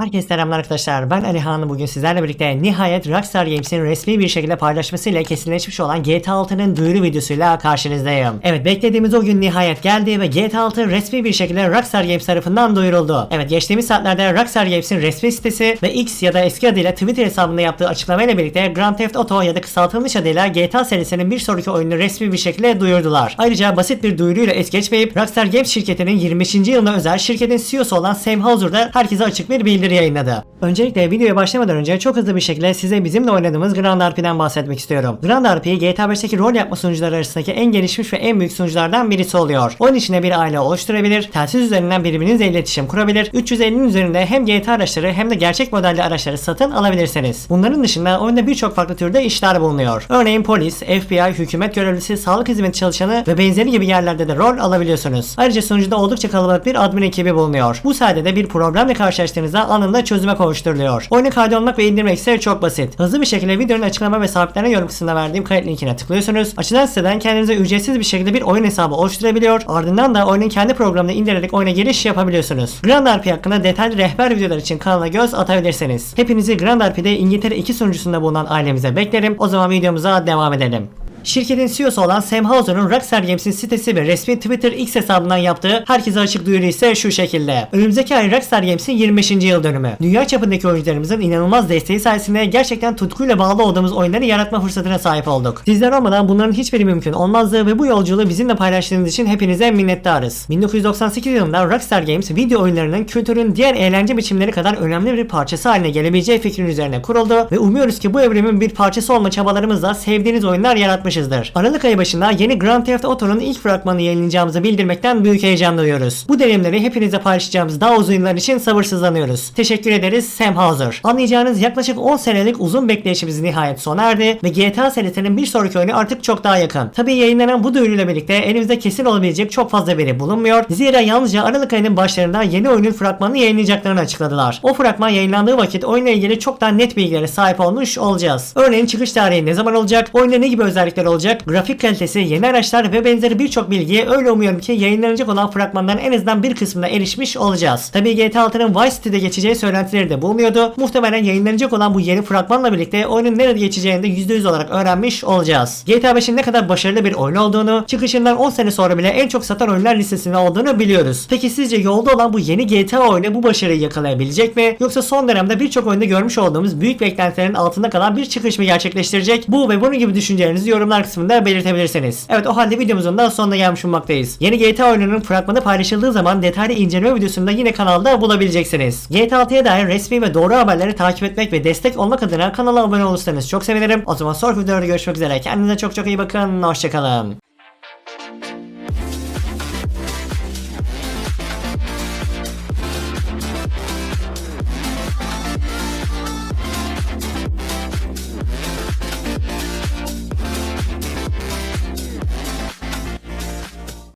Herkese selamlar arkadaşlar. Ben Alihan. Bugün sizlerle birlikte nihayet Rockstar Games'in resmi bir şekilde paylaşmasıyla kesinleşmiş olan GTA 6'nın duyuru videosuyla karşınızdayım. Evet beklediğimiz o gün nihayet geldi ve GTA 6 resmi bir şekilde Rockstar Games tarafından duyuruldu. Evet geçtiğimiz saatlerde Rockstar Games'in resmi sitesi ve X ya da eski adıyla Twitter hesabında yaptığı açıklamayla birlikte Grand Theft Auto ya da kısaltılmış adıyla GTA serisinin bir sonraki oyununu resmi bir şekilde duyurdular. Ayrıca basit bir duyuruyla es geçmeyip Rockstar Games şirketinin 25. yılına özel şirketin CEO'su olan Sam Houser da herkese açık bir bildiri yayınladı. Öncelikle videoya başlamadan önce çok hızlı bir şekilde size bizimle oynadığımız Grand RP'den bahsetmek istiyorum. Grand RP GTA 5'teki rol yapma sunucuları arasındaki en gelişmiş ve en büyük sunuculardan birisi oluyor. Oyun içinde bir aile oluşturabilir, telsiz üzerinden birbirinizle iletişim kurabilir, 350'nin üzerinde hem GTA araçları hem de gerçek modelli araçları satın alabilirsiniz. Bunların dışında oyunda birçok farklı türde işler bulunuyor. Örneğin polis, FBI, hükümet görevlisi, sağlık hizmeti çalışanı ve benzeri gibi yerlerde de rol alabiliyorsunuz. Ayrıca sunucuda oldukça kalabalık bir admin ekibi bulunuyor. Bu sayede de bir problemle karşılaştığınızda anında çözüme kavuşturuluyor. Oyunu kaydolmak ve indirmek ise çok basit. Hızlı bir şekilde videonun açıklama ve sabitlerine yorum kısmında verdiğim kayıt linkine tıklıyorsunuz. Açılan siteden kendinize ücretsiz bir şekilde bir oyun hesabı oluşturabiliyor. Ardından da oyunun kendi programını indirerek oyuna giriş yapabiliyorsunuz. Grand RP hakkında detaylı rehber videolar için kanala göz atabilirsiniz. Hepinizi Grand RP'de İngiltere 2 sunucusunda bulunan ailemize beklerim. O zaman videomuza devam edelim. Şirketin CEO'su olan Sam Houser'ın Rockstar Games'in sitesi ve resmi Twitter X hesabından yaptığı herkese açık duyuru ise şu şekilde. Önümüzdeki ay Rockstar Games'in 25. yıl dönümü. Dünya çapındaki oyuncularımızın inanılmaz desteği sayesinde gerçekten tutkuyla bağlı olduğumuz oyunları yaratma fırsatına sahip olduk. Sizler olmadan bunların hiçbiri mümkün olmazdı ve bu yolculuğu bizimle paylaştığınız için hepinize minnettarız. 1998 yılında Rockstar Games video oyunlarının kültürün diğer eğlence biçimleri kadar önemli bir parçası haline gelebileceği fikrin üzerine kuruldu ve umuyoruz ki bu evrimin bir parçası olma çabalarımızla sevdiğiniz oyunlar yaratmışızdır. Aralık ayı başında yeni Grand Theft Auto'nun ilk fragmanını yayınlayacağımızı bildirmekten büyük heyecan duyuyoruz. Bu deneyimleri hepinize paylaşacağımız daha uzun yıllar için sabırsızlanıyoruz. Teşekkür ederiz Sam Houser. Anlayacağınız yaklaşık 10 senelik uzun bekleyişimiz nihayet sona erdi ve GTA serisinin bir sonraki oyunu artık çok daha yakın. Tabii yayınlanan bu duyuruyla birlikte elimizde kesin olabilecek çok fazla veri bulunmuyor. Zira yalnızca Aralık ayının başlarında yeni oyunun fragmanını yayınlayacaklarını açıkladılar. O fragman yayınlandığı vakit oyunla ilgili çok daha net bilgilere sahip olmuş olacağız. Örneğin çıkış tarihi ne zaman olacak, oyunda ne gibi özellikler olacak, grafik kalitesi, yeni araçlar ve benzeri birçok bilgiye öyle umuyorum ki yayınlanacak olan fragmandan en azından bir kısmına erişmiş olacağız. Tabii GTA 6'nın Vice City'de geçeceği söylentileri de bulunuyordu. Muhtemelen yayınlanacak olan bu yeni fragmanla birlikte oyunun nerede geçeceğini de %100 olarak öğrenmiş olacağız. GTA 5'in ne kadar başarılı bir oyun olduğunu, çıkışından 10 sene sonra bile en çok satan oyunlar listesinde olduğunu biliyoruz. Peki sizce yolda olan bu yeni GTA oyunu bu başarıyı yakalayabilecek mi? Yoksa son dönemde birçok oyunda görmüş olduğumuz büyük beklentilerin altında kalan bir çıkış mı gerçekleştirecek? Bu ve bunun gibi düşüncelerinizi yorumlar kısmında belirtebilirsiniz. Evet o halde videomuzun da sonuna gelmiş bulunmaktayız. Yeni GTA oyununun fragmanı paylaşıldığı zaman detaylı inceleme videosunu da yine kanalda bulabileceksiniz. GTA 6'ya dair resmi ve doğru haberleri takip etmek ve destek olmak adına kanala abone olursanız çok sevinirim. O zaman sonraki videoda görüşmek üzere. Kendinize çok çok iyi bakın. Hoşçakalın.